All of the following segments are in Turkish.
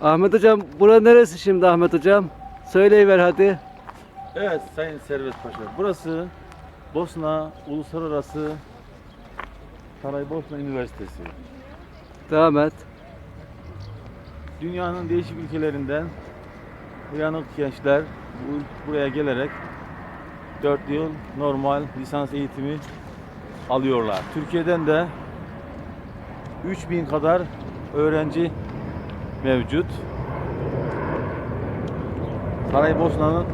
Ahmet hocam bura neresi şimdi Ahmet hocam? Söyleyiver hadi. Evet Sayın Servet Paşa. Burası Bosna Uluslararası Saraybosna Üniversitesi. Devam et. Dünyanın değişik ülkelerinden uyanık gençler bu- buraya gelerek 4 yıl normal lisans eğitimi alıyorlar. Türkiye'den de 3000 kadar öğrenci mevcut. Saraybosna'nın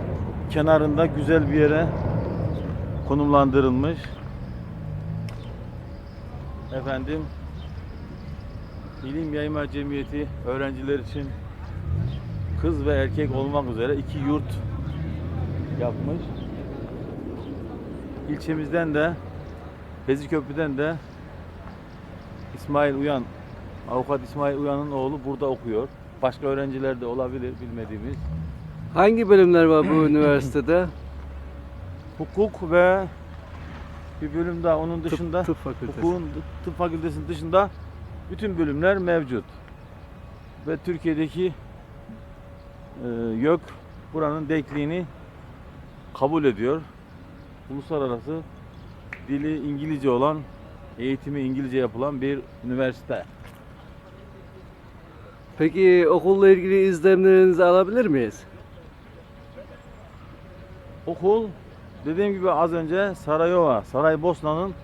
kenarında güzel bir yere konumlandırılmış. Efendim İlim Yayma Cemiyeti öğrenciler için kız ve erkek olmak üzere iki yurt yapmış. İlçemizden de Beziköprü'den de İsmail Uyan, avukat İsmail Uyan'ın oğlu burada okuyor. Başka öğrenciler de olabilir bilmediğimiz. Hangi bölümler var bu üniversitede? Hukuk ve bir bölüm daha onun dışında tıp fakültesi. hukukun tıp fakültesinin dışında bütün bölümler mevcut. Ve Türkiye'deki e, YÖK buranın dekliğini kabul ediyor. Uluslararası dili İngilizce olan, eğitimi İngilizce yapılan bir üniversite. Peki okulla ilgili izlenimlerinizi alabilir miyiz? Okul dediğim gibi az önce Sarayova, Saraybosna'nın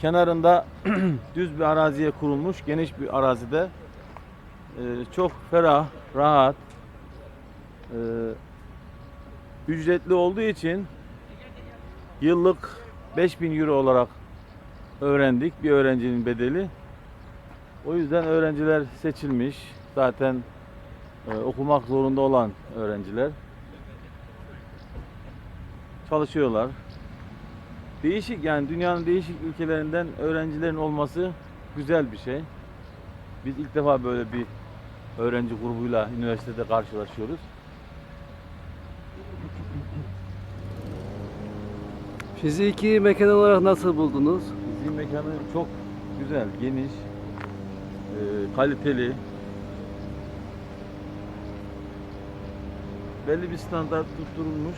kenarında düz bir araziye kurulmuş, geniş bir arazide Ee, çok ferah, rahat, ee, ücretli olduğu için yıllık 5000 euro olarak öğrendik bir öğrencinin bedeli. O yüzden öğrenciler seçilmiş. Zaten e, okumak zorunda olan öğrenciler çalışıyorlar. Değişik yani dünyanın değişik ülkelerinden öğrencilerin olması güzel bir şey. Biz ilk defa böyle bir öğrenci grubuyla üniversitede karşılaşıyoruz. Fiziki mekan olarak nasıl buldunuz? Bizim mekanı çok güzel, geniş, kaliteli. Belli bir standart tutturulmuş.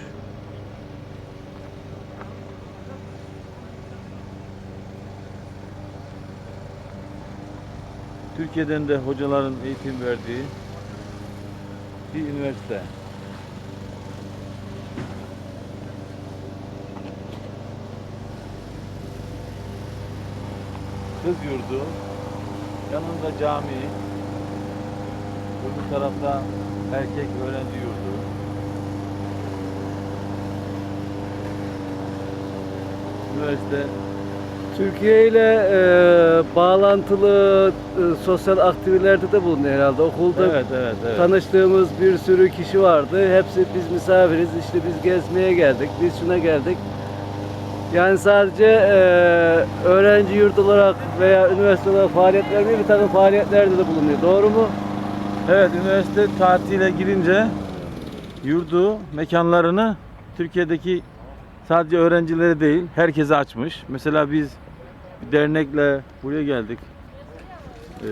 Türkiye'den de hocaların eğitim verdiği bir üniversite. Kız yurdu, yanında cami, öbür tarafta erkek öğrenci yurdu. Üniversite Türkiye ile e, bağlantılı e, sosyal aktivitelerde de bulunuyor herhalde. Okulda Evet, evet, evet. tanıştığımız bir sürü kişi vardı. Hepsi biz misafiriz. İşte biz gezmeye geldik. Biz şuna geldik. Yani sadece e, öğrenci yurt olarak veya üniversite olarak faaliyet vermiyor. Bir takım faaliyetlerde de bulunuyor. Doğru mu? Evet, üniversite tatile girince yurdu, mekanlarını Türkiye'deki sadece öğrencilere değil, herkese açmış. Mesela biz bir dernekle buraya geldik. Ee,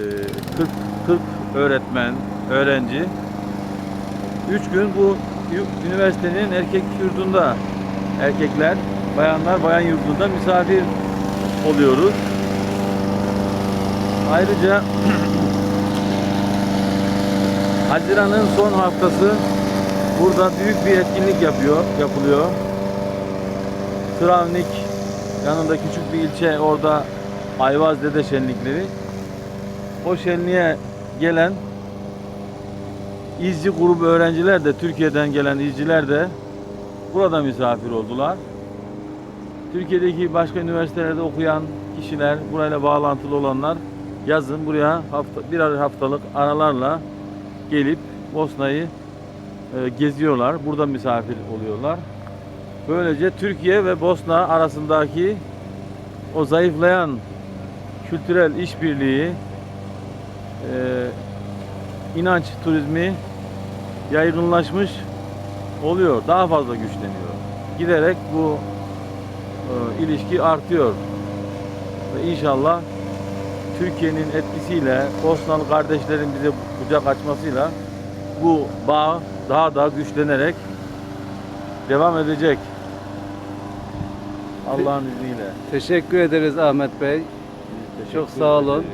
40, 40 öğretmen, öğrenci. 3 gün bu üniversitenin erkek yurdunda erkekler, bayanlar bayan yurdunda misafir oluyoruz. Ayrıca Haziran'ın son haftası burada büyük bir etkinlik yapıyor, yapılıyor. Travnik yanında küçük bir ilçe orada Ayvaz Dede şenlikleri. O şenliğe gelen izci grubu öğrenciler de Türkiye'den gelen izciler de burada misafir oldular. Türkiye'deki başka üniversitelerde okuyan kişiler, burayla bağlantılı olanlar yazın buraya hafta, birer haftalık aralarla gelip Bosna'yı e, geziyorlar. Burada misafir oluyorlar. Böylece Türkiye ve Bosna arasındaki o zayıflayan kültürel işbirliği, e, inanç turizmi yaygınlaşmış oluyor. Daha fazla güçleniyor. Giderek bu e, ilişki artıyor. Ve inşallah Türkiye'nin etkisiyle Bosnalı kardeşlerin bize kucak açmasıyla bu bağ daha da güçlenerek devam edecek. Allah'ın izniyle. Teşekkür ederiz Ahmet Bey. Teşekkür Çok sağ olun. ederiz.